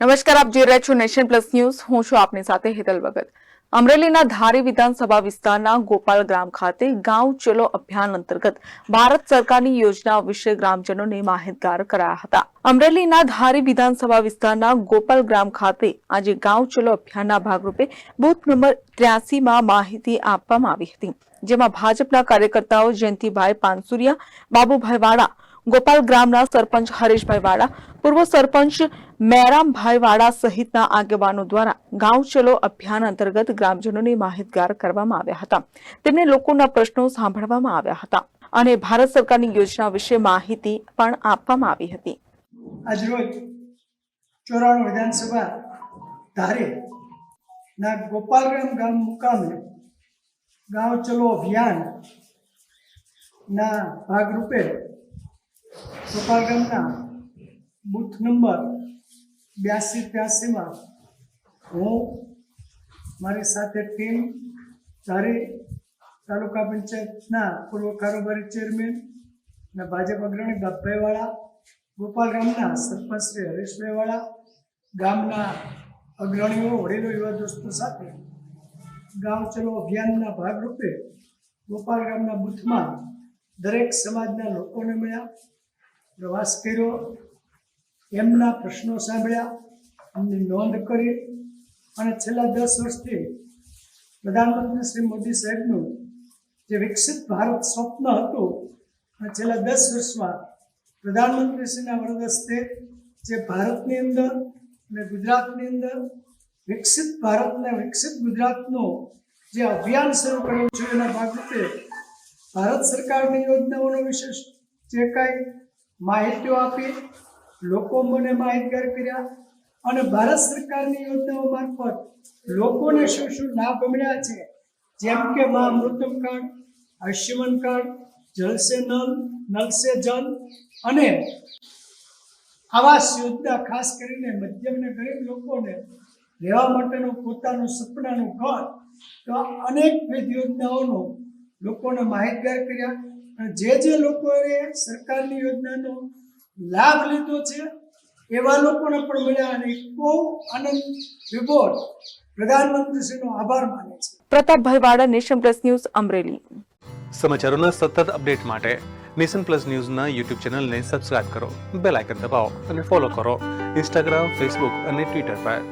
નમસ્કાર, આપ જોઈ રહ્યા છો નેશન પ્લસ ન્યૂઝ. હું છું આપની સાથે હેતલ ભગત. અમરેલીના ધારી વિધાનસભા વિસ્તારના ગોપાલ ગ્રામ ખાતે ગાંવ ચલો અભિયાન અંતર્ગત ભારત સરકારની યોજના વિશે ગ્રામજનોને માહિતગાર કરાયા હતા. અમરેલીના ધારી વિધાનસભા વિસ્તારના ગોપાલ ગ્રામ ખાતે આજે ગાંવ ચલો અભિયાનના ભાગરૂપે બૂથ નંબર ત્ર્યાસીમાં માહિતી આપવામાં આવી હતી. જેમાં ભાજપના કાર્યકર્તાઓ જયંતિભાઈ પાનસુરિયા, બાબુભાઈ વાળા ગોપાલ ગ્રામના સરપંચ હરેશભાઈ વાડા પૂર્વ સરપંચ મેરામભાઈ વાડા સહિતના આગેવાનો દ્વારા ગાંવ ચલો અભિયાન અંતર્ગત ગ્રામજનોને માહિતગાર કરવામાં આવ્યા હતા. તેમને લોકોના પ્રશ્નો સાંભળવામાં આવ્યા હતા અને ભારત સરકારની યોજના વિશે માહિતી પણ આપવામાં આવી હતી. આજરોજ ચોરાણું વિધાનસભા ધારે ના ગોપાલગ્રામ ગામ મુકામે ગાંવ ચલો અભિયાન ના ભાગરૂપે ગોપાલગ્રામના બુથ નંબર બ્યાસી ત્યાસીમાં હું, મારી સાથે ટીમ ધારી તાલુકા પંચાયતના પૂર્વ કારોબારી ચેરમેન અને ભાજપ અગ્રણી બાપભાઈવાળા, ગોપાલ ગામના સરપંચ શ્રી હરેશભાઈવાળા, ગામના અગ્રણીઓ, વડીલો યુવા દોસ્તો સાથે ગામ ચલો અભિયાનના ભાગરૂપે ગોપાલ ગામના બૂથમાં દરેક સમાજના લોકોને મળ્યા. પ્રવાસ કર્યો, એમના પ્રશ્નો સાંભળ્યા એમની નોંધ કરી અને છેલ્લા દસ વર્ષથી પ્રધાનમંત્રી શ્રી મોદી સાહેબનું જે વિકસિત ભારત સ્વપ્ન હતું, અને છેલ્લા દસ વર્ષમાં પ્રધાનમંત્રીશ્રીના વરદ હસ્તે જે ભારતની અંદર અને ગુજરાતની અંદર વિકસિત ભારતને વિકસિત ગુજરાતનું જે અભિયાન શરૂ કર્યું છે, એના ભાગરૂપે ભારત સરકારની યોજનાઓનો વિશેષ જે કાંઈ માહિતીઓ આપી, લોકો મને માહિતગાર કર્યા અને ભારત સરકારની યોજનાઓ મારફત લોકોને શું શું લાભ મળ્યા છે? જેમ કે મા મૃતમ કાર્ડ આયુષ્યમાન કાર્ડ જલસે નલ નલસે જલ અને આવાસ યોજના, ખાસ કરીને મધ્યમ અને ગરીબ લોકોને રહેવા માટેનું પોતાનું સપનાનું ઘર. તો અનેકવિધ યોજનાઓનો લોકોને માહિતગાર કર્યા. જે જે લોકોએ સરકારની યોજનાનો લાભ લીધો છે એવા લોકોને પણ મળ્યા અને બહુ આનંદ વિભોર પ્રધાનમંત્રીશ્રીનો આભાર માને છે. પ્રતાપભાઈ વાડા નેશન પ્લસ ન્યૂઝ અમરેલી. સમાચારોના સતત અપડેટ માટે નેશન પ્લસ ન્યૂઝના યુટ્યુબ ચેનલને સબસ્ક્રાઇબ કરો બેલ આઇકન દબાવો અને ફોલો કરો. ઇન્સ્ટાગ્રામ ફેસબુક અને ટ્વિટર પર.